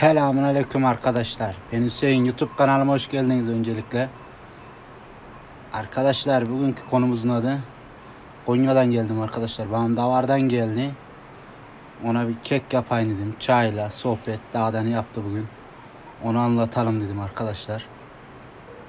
Selamun Aleyküm arkadaşlar. Ben Hüseyin. YouTube kanalıma hoş geldiniz öncelikle. Arkadaşlar bugünkü konumuzun adı Konya'dan geldim arkadaşlar. Bana davardan geldi. Ona bir kek yapayım dedim. Çayla, sohbet, ne yaptı bugün. Onu anlatalım dedim arkadaşlar.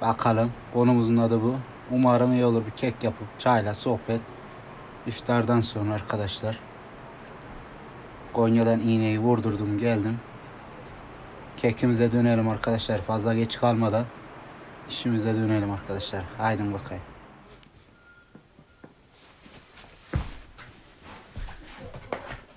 Bakalım. Konumuzun adı bu. Umarım iyi olur bir kek yapıp çayla, sohbet. İftardan sonra arkadaşlar. Konya'dan iğneyi vurdurdum geldim. Kekimize dönelim arkadaşlar. Fazla geç kalmadan işimize dönelim arkadaşlar. Haydi bakayım.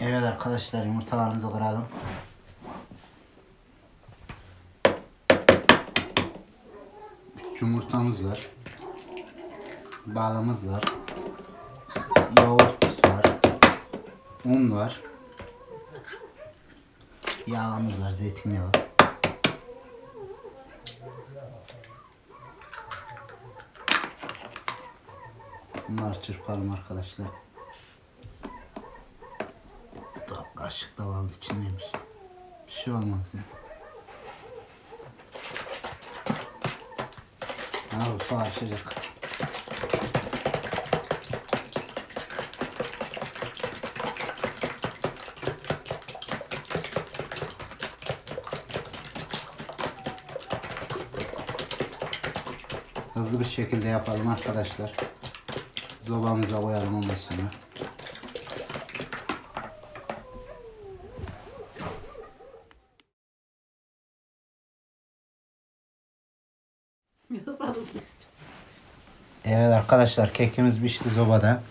Evet arkadaşlar yumurtalarımızı kıralım. Yumurtamız var. Balımız var. Yoğurt var. Un var. Yağımız var, zeytinyağı. Bunlar çırpalım arkadaşlar. Da kaşık da var içindeymiş. Bir şey olmaz ya. Ha su açacak. Hızlı bir şekilde yapalım arkadaşlar. Zobamıza koyalım ondan sonra. Evet arkadaşlar kekimiz pişti zobada.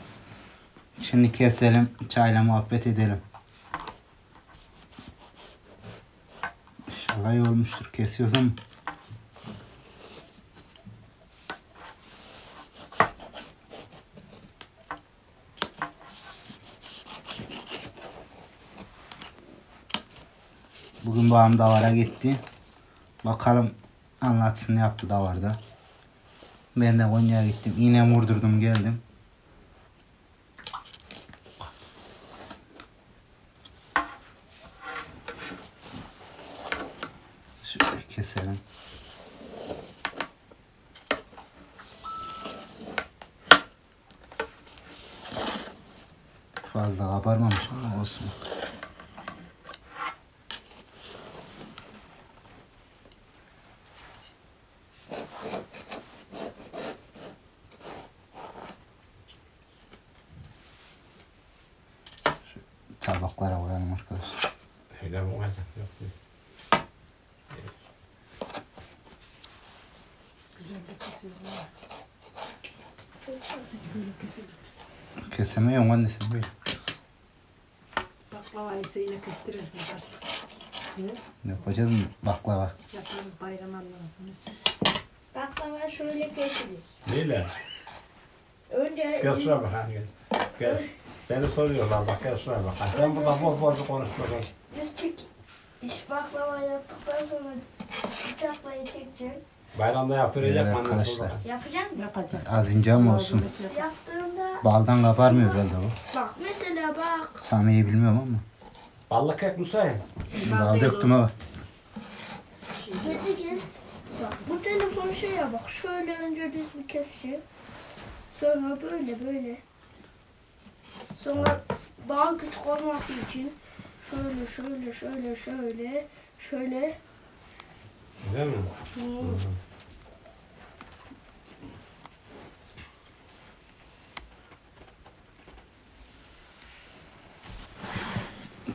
Şimdi keselim çayla muhabbet edelim. İnşallah iyi olmuştur. Kesiyoruz ama. Bugün babam davara gitti. Bakalım anlatsın ne yaptı davarda. Ben de Konya'ya gittim. İğne vurdurdum geldim. Şöyle keselim. Fazla kabarmamış ama olsun. Tabaklara koyalım arkadaşlar. Öyle mi olacak? Yok değil. Güzel de kesiyorlar. Böyle kesiyor. Kesemiyorum annesi böyle. Baklavayı suyuna kestirir yaparsın. Ne? Yapacağız mı baklava? Yaparız bayram anlamasınız. Baklava şöyle kesilir. Neyle? Önce Gel şuraya bak hadi gel. Seni soruyorlar bak gel şuraya bak. Sen burada bol bol bir konuş bakalım. düzcük iş baklava yaptıktan sonra bıçakla çekecek. Bayramda yaptıracak Evet mı annem arkadaşlar. sonra? Yapacak mı? Yapacak. Az ince ama olsun. Malzemesi yapacak. Yaptığında Baldan kabarmıyor herhalde bu. bak mesela bak Tam iyi bilmiyorum ama. Ballı kek Musa'yı. Bal döktüm ama. dedi ki bak bu telefon şey ya bak şöyle önce düz bir kesecek. Sonra böyle böyle. Sonra daha küçük olması için şöyle şöyle şöyle şöyle şöyle Değil mi? Hmm.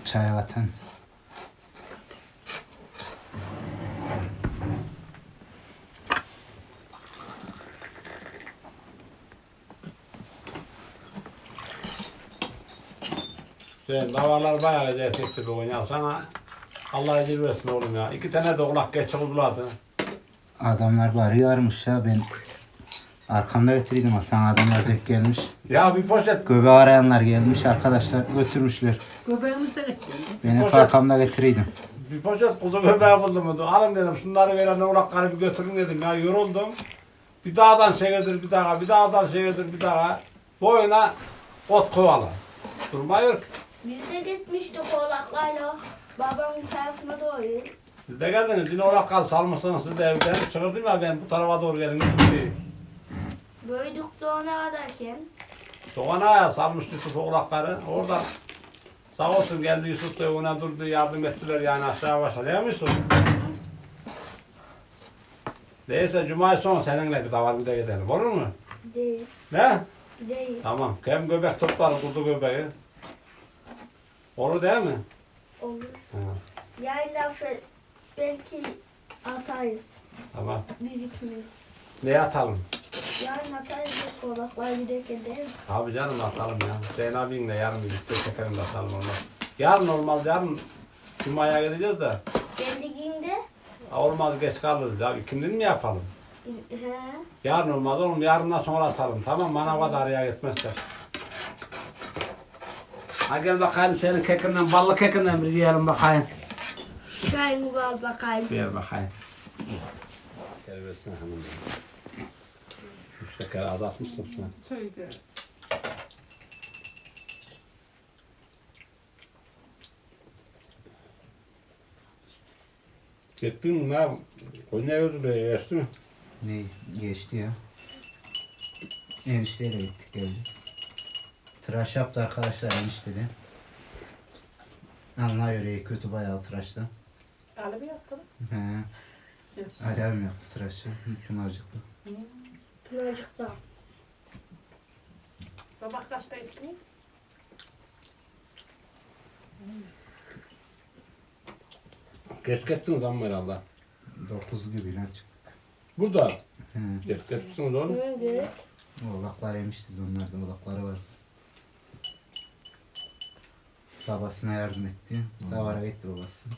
Çay atan. Sen davarlar bayağı lezzetli bir oynuyor. Sana Allah izin versin oğlum ya. İki tane de kulak geç oldulardı. Adamlar bari yarmış ya ben arkamda götürüyordum ama sana adamlar dök gelmiş. Ya bir poşet Göbe arayanlar gelmiş arkadaşlar götürmüşler. Göbeğimiz de gitti. Ben hep Poşet- arkamda getiriydim. bir poşet kuzu göbeği buldum. Alın dedim şunları veren kulakları bir götürün dedim ya yoruldum. Bir dağdan çevirdir bir daha, bir dağdan çevirdir bir daha. Boyuna ot kovalar. Durmuyor ki. Biz de gitmiştik oğlaklarla. Babamın tarafına doğru. Siz de geldiniz. Orak kal salmışsınız siz de evden. Çıkırdım ya ben bu tarafa doğru gelin. Şimdi. Böyledik doğana kadarken. Doğan'a salmış Yusuf oğlakları. Orada sağ olsun geldi Yusuf da ona durdu yardım ettiler yani aşağı başa. Değil mi Yusuf? Neyse Cuma son seninle bir davar bir de gidelim. Olur mu? Değil. Ne? Değil. Tamam. Kem göbek toplar kuzu göbeği. Olur değil mi? Olur. Ha, Yayla fe- belki atayız. tamam. Biz ikimiz. Ne atalım? Yarın atayız yok oğlaklar giderken mi? Abi canım atalım ya. Hüseyin abinle yarın birlikte çekelim de atalım olmaz. Yarın olmaz yarın Cuma'ya gideceğiz de. Geldiğinde Ha, Olmaz geç kalırız ya. İkindin mi yapalım? he, Yarın olmaz oğlum. Yarından sonra atalım. Tamam manava da araya gitmezler. Ha gel bakayım senin kekinden, ballı kekinden bir yiyelim bakayım. çayımı al bakayım. Ver bakayım. Versin hanım. Şu şeker azaltmışsın sen. Şeyde. Gittin mi ne? O ne öldü geçti mi? Ne geçti ya. Enişteyle gittik geldik. Tıraş yaptı arkadaşlar enişte de. Allah yüreği kötü bayağı tıraşta. Ali bir yaptı. He. Yes. Ali abim yaptı tıraşı. Pınarcıklı. Birazcık Baba kaçta gittiniz? Geç gittiniz ama herhalde. 9 gibi lan çıktık. Burada. He. Geç gitmişsiniz oğlum. Evet. Oğlaklar yemişti onlarda oğlakları var. Babasına yardım etti. Davara gitti babası.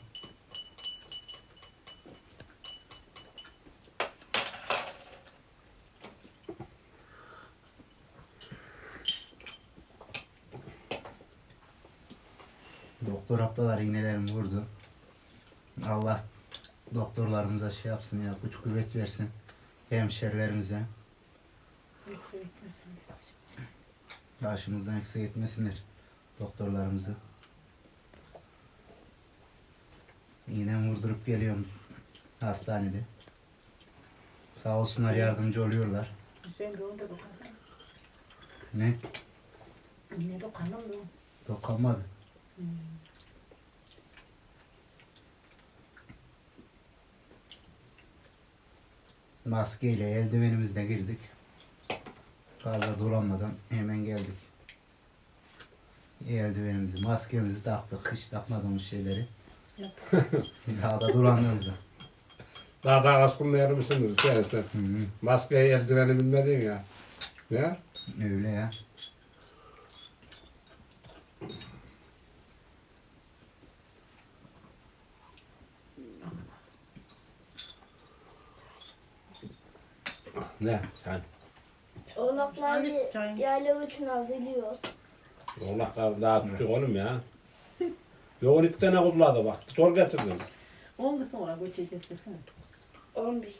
Doktor ablalar iğnelerimi vurdu. Allah doktorlarımıza şey yapsın ya, güç kuvvet versin. Hemşerilerimize. Eksik etmesin. Başımızdan eksik etmesinler doktorlarımızı. Yine vurdurup geliyorum hastanede. Sağ olsunlar yardımcı oluyorlar. Hüseyin orada dokundu. Ne? Ne dokundu mu? Dokunmadı. Maskeyle eldivenimizle girdik. Fazla dolanmadan hemen geldik. Eldivenimizi, maskemizi taktık. Hiç takmadığımız şeyleri. Daha da dolandığımızda. Daha da askımla yarmışsınız. Sen sen. Hı hı. Maskeyi eldiveni bilmedin ya. Ne? Öyle ya. Ne? Sen. Oğlakları Çayımız, çayımız. yayla için hazırlıyoruz. Oğlaklar daha küçük oğlum ya. Bir 12 tane kuzuladı bak. Zor getirdim. 10 gün sonra göçeceğiz desene. 11.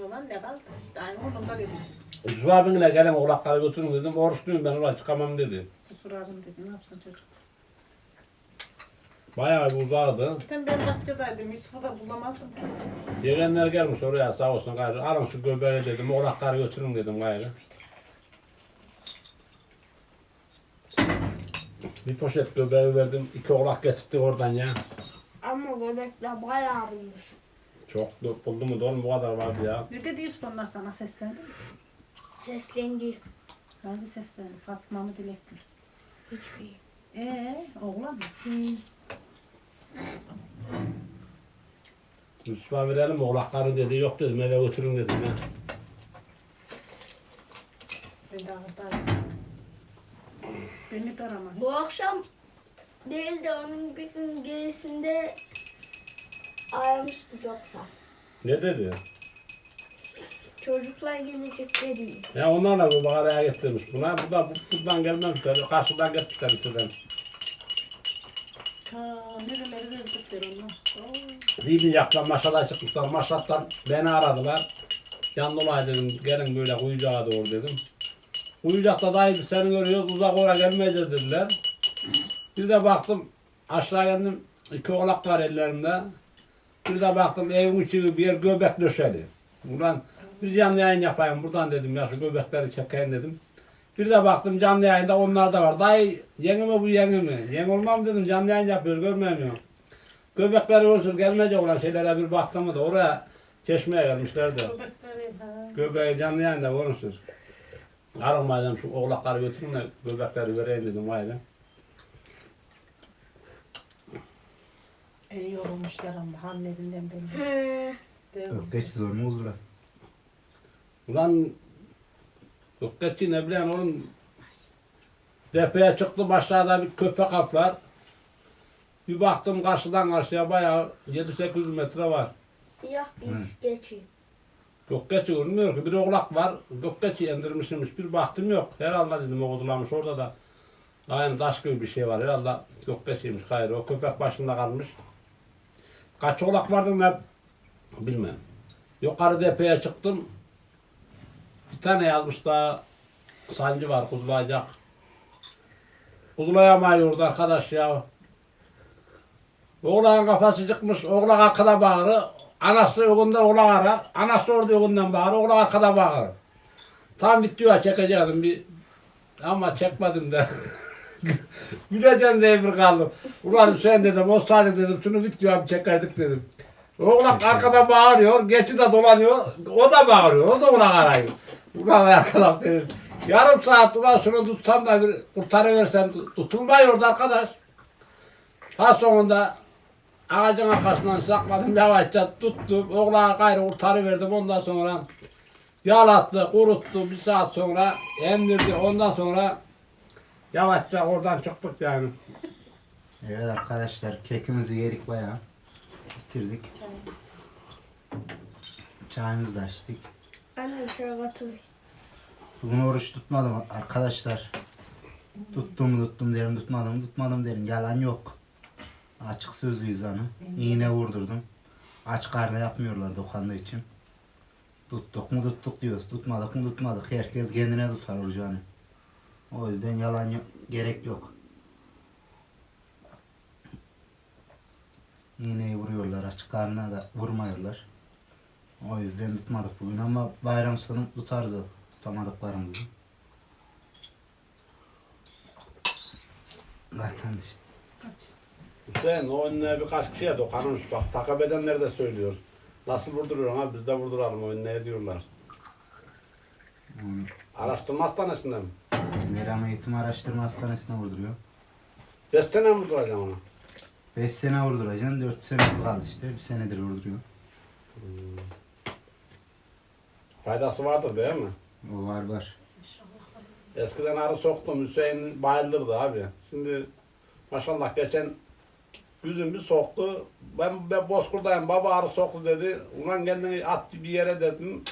Yolan ne kaldı? İşte aynı oğlum da gideceğiz. Yusuf abinle gelen oğlakları götürün dedim. Oruçluyum ben oraya çıkamam dedi. Susur abim dedi. Ne yapsın çocuk? Bayağı bir uzadı. Zaten ben Datça'daydım. Yusuf'u da bulamazdım. Yeğenler gelmiş oraya sağ olsun gayrı. Alın şu göbeği dedim. Oğlakları götürün dedim gayrı. Bir poşet göbeği verdim. iki oğlak getirdi oradan ya. Ama bebekler bayağı bulmuş. Çok buldu mu da oğlum bu kadar vardı ya. Ne dedi Yusuf onlar sana seslendi mi? Seslendi. Hangi seslendi? Fatma mı Dilek mi? Hiçbir. Eee oğlan mı? Yusuf'a verelim oğlakları dedi. Yok dedim eve götürün dedim ya. Ben de ağırdayım. Beni de arama. Bu akşam değil de onun bir gün gerisinde aramıştı yoksa. Ne dedi? Çocuklar gelecek dedi. Ya onlar da bu baharaya getirmiş buna. Bu da bu- buradan gelmemişler. Karşıdan gitmişler içeriden. Ta nereleri gezdik onlar. Oo. Bir gün yaktan maşada çıkmışlar. Maşattan beni aradılar. Yan dolayı dedim gelin böyle kuyucağa doğru dedim. Kuyucakta dayı biz seni görüyoruz uzak oraya gelmeyeceğiz dediler. Bir de baktım aşağı geldim iki oğlak var ellerimde. Bir de baktım evin içi bir yer göbek döşeli. Buradan bir canlı yayın yapayım buradan dedim ya şu göbekleri çekeyim dedim. Bir de baktım canlı yayında onlar da var. Dayı yeni mi bu yeni mi? Yeni olmam dedim canlı yayın yapıyor görmemiyor. Göbekleri olsun gelmeyecek olan şeylere bir baktım da oraya çeşmeye gelmişler de. Köpekleri ha. Göbeği canlı yayında konuşur. Arılmayacağım şu oğlakları götürün de göbekleri vereyim dedim vay be. İyi yorulmuşlar ama hallerinden belli. He. Değil mi? Geç zor mu uzun? Ulan yok geçti ne bileyim oğlum Tepeye çıktım aşağıda bir köpek aflar. Bir baktım karşıdan karşıya bayağı 7-800 metre var. Siyah bir Hı. Geçi. Gökçeçi görünmüyor ki. Bir oğlak var. Gökçeçi indirmişmiş. Bir baktım yok. Herhalde dedim o kudulamış. Orada da aynı taş gibi bir şey var. Herhalde Gökçeçiymiş gayrı. O köpek başında kalmış. Kaç oğlak vardı ne bilmem. Yukarı tepeye çıktım. Bir tane yazmış daha sancı var kuzulayacak. Kuzulayamıyor orada arkadaş ya. Oğlan kafası çıkmış, oğlan arkada bağırı, anası yolunda oğlan arar, anası orada yolundan bağırır, oğlan arkada bağırır. Tam videoya çekecektim bir ama çekmedim de. Güleceğim diye bir kaldım. Ulan Hüseyin dedim, o salim dedim, şunu videoya bir çekerdik dedim. Oğlan arkada bağırıyor, geçi de dolanıyor, o da bağırıyor, o da oğlan arıyor. Ulan arkadaş dedim. Yarım saat ulan şunu tutsam da bir kurtarıversem tutulmuyor orada arkadaş. Ha sonunda ağacın arkasından sakladım yavaşça tuttum. Oğlan gayrı kurtarıverdim ondan sonra yalattı, kuruttu bir saat sonra emdirdi ondan sonra yavaşça oradan çıktık yani. Evet arkadaşlar kekimizi yedik bayağı. Bitirdik. Çayımızı da içtik. Annem şöyle batırıyor. Bugün oruç tutmadım arkadaşlar. Tuttum tuttum derim tutmadım tutmadım derim. Yalan yok. Açık sözlüyüz hani. İğne vurdurdum. Aç karnı yapmıyorlar dokanda için. Tuttuk mu tuttuk diyoruz. Tutmadık mı tutmadık. Herkes kendine tutar orucunu. O yüzden yalan yok, gerek yok. İğneyi vuruyorlar. Açık karnına da vurmuyorlar. O yüzden tutmadık bugün ama bayram sonu tutarız o tutamadıklarımızı. Vatandaş. Hüseyin o önüne birkaç kişiye dokanmış bak takip edenler de söylüyor. Nasıl vurduruyor ha biz de vurduralım o önüne diyorlar. Onu Araştırma hastanesinden mi? Meram Eğitim Araştırma Hastanesi'ne vurduruyor. Beş sene mi vurduracağım ona? 5 sene vurduracaksın, 4 senesi kaldı işte. Bir senedir vurduruyor. Faydası vardır değil mi? O var var. Eskiden arı soktum Hüseyin bayılırdı abi. Şimdi maşallah geçen yüzüm bir soktu. Ben, ben Bozkur'dayım baba arı soktu dedi. Ulan kendini at bir yere dedim.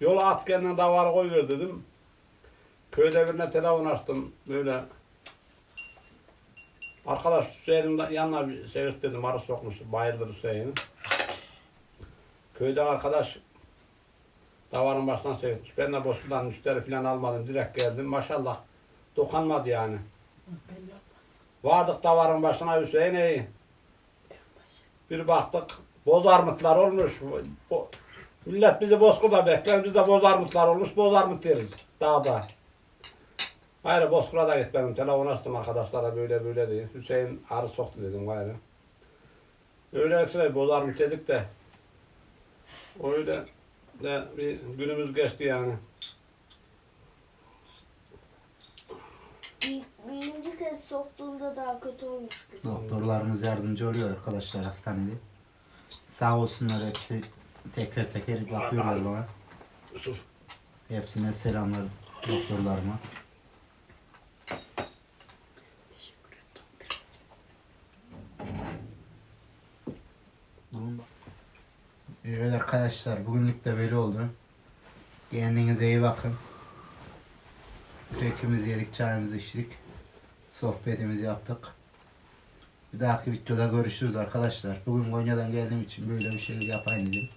Yola at kendine davara koyuver dedim. Köyde birine telefon açtım böyle. Arkadaş Hüseyin'in yanına bir seyret dedim arı sokmuş bayıldı Hüseyin. Köyde arkadaş davarın baştan seyretmiş. Ben de Bozkur'dan müşteri falan almadım direkt geldim. Maşallah dokanmadı yani. Vardık davarın başına Hüseyin iyi. Bir baktık boz armutlar olmuş. Bo- millet bizi bozkurda bekler. Biz de boz armutlar olmuş. Boz armut deriz dağda. Gayrı bozkura da gitmedim. Telefon açtım arkadaşlara böyle böyle diye. Hüseyin arı soktu dedim gayrı. Öyle ekstra boz armut dedik de. Öyle de bir günümüz geçti yani. Soktuğunda daha kötü olmuştu. Doktorlarımız yardımcı oluyor arkadaşlar hastanede. Sağ olsunlar hepsi teker teker bakıyorlar bana. Yusuf. Hepsine selamlar doktorlarıma. Evet arkadaşlar bugünlük de böyle oldu. Kendinize iyi bakın. Kekimizi yedik, çayımızı içtik. Sohbetimizi yaptık. Bir dahaki videoda görüşürüz arkadaşlar. Bugün Konya'dan geldiğim için böyle bir şey yapayım dedim.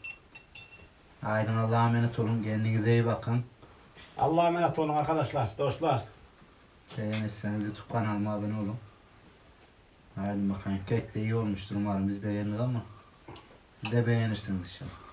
Haydi Allah'a emanet olun. Kendinize iyi bakın. Allah'a emanet olun arkadaşlar, dostlar. Beğenirseniz YouTube kanalıma abone olun. Hadi bakalım kek de iyi olmuştur umarım biz beğendik ama siz de beğenirsiniz inşallah.